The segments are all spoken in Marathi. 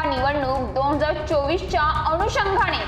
लोकसभा निवडणूक दोन हजार चोवीसच्या अनुषंगाने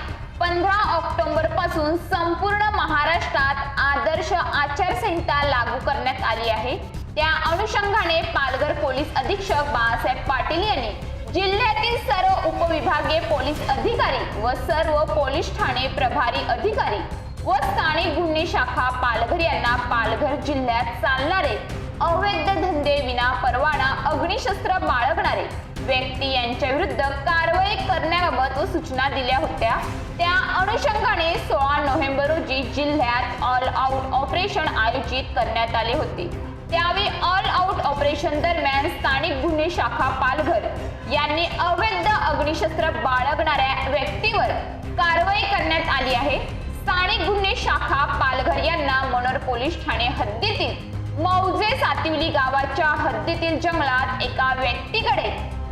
पंधरा ऑक्टोबरपासून संपूर्ण महाराष्ट्रात आदर्श आचारसंहिता लागू करण्यात आली आहे. त्या अनुषंगाने पालघर पोलीस अधीक्षक बाळासाहेब पाटील यांनी जिल्ह्यातील सर्व उपविभागीय पोलीस अधिकारी व सर्व पोलीस ठाणे प्रभारी अधिकारी व स्थानिक गुन्हे शाखा पालघर यांना पालघर जिल्ह्यात चालणारे अवैध धंदे विना परवाना अग्निशस्त्र बाळगणारे व्यक्ती यांच्या विरुद्ध कारवाई करण्याबाबत व सूचना दिल्या होत्या. त्या अनुषंगाने सोळा नोव्हेंबर रोजी जिल्ह्यात ऑल आउट ऑपरेशन आयोजित करण्यात आले होते. त्यावेळी ऑल आउट ऑपरेशन दरम्यान स्थानिक गुन्हे शाखा पालघर यांनी अवैध अग्निशस्त्र बाळगणाऱ्या व्यक्तीवर कारवाई करण्यात आली आहे. स्थानिक गुन्हे शाखा पालघर यांना मनोर पोलीस ठाणे हद्दीतील मौजे सातिवली गावाच्या हद्दीतील जंगलात एका व्यक्तीकडे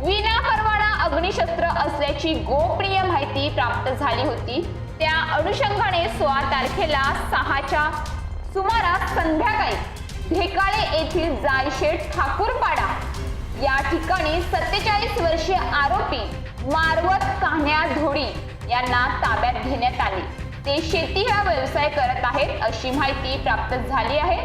विना परवाना अग्निशस्त्र असल्याची गोपनीय माहिती प्राप्त झाली होती. त्या अनुषंगाने सोळा तारखेला सहाच्या सुमारास संध्याकाळी ढेकाळे येथील जायशेठ ठाकूरपाडा या ठिकाणी सत्तेचाळीस वर्षीय आरोपी मारवत कान्या धोडी यांना ताब्यात घेण्यात आले. ते शेती हा व्यवसाय करत आहेत अशी माहिती प्राप्त झाली आहे.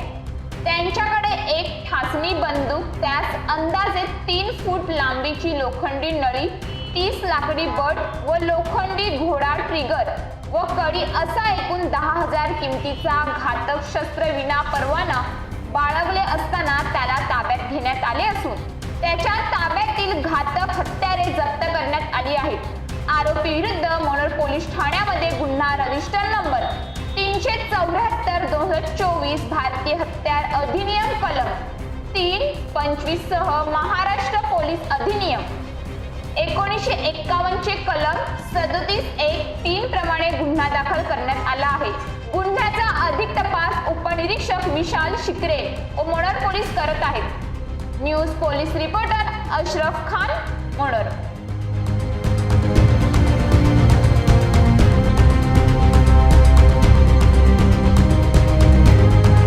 त्यांच्याकडे एक ठासणी बंदूक त्यास अंदाजे तीन फूट लांबीची लोखंडी नळी तीस लाकडी बट व लोखंडी घोडा ट्रिगर व कडी असा एकूण दहा हजार किमतीचा घातक शस्त्र विना परवाना बाळगले असताना त्याला ताब्यात घेण्यात आले असून त्याच्या ताब्यातील घातक हत्यारे जप्त करण्यात आली आहेत. आरोपी विरुद्ध मनोर पोलीस ठाण्यामध्ये गुन्हा रजिस्टर नंबर हजार चोवीस भारतीय हत्यार अधिनियम कलम तीन पंचवीस सह महाराष्ट्र पोलीस अधिनियम. एकोणीसशे एक्कावन्न चे कलम सदतीस एक तीन प्रमाणे गुन्हा दाखल करण्यात आला आहे. गुन्ह्याचा अधिक तपास उपनिरीक्षक विशाल शिकरे व मोडर पोलीस करत आहेत. News police reporter Ashraf Khan मोडर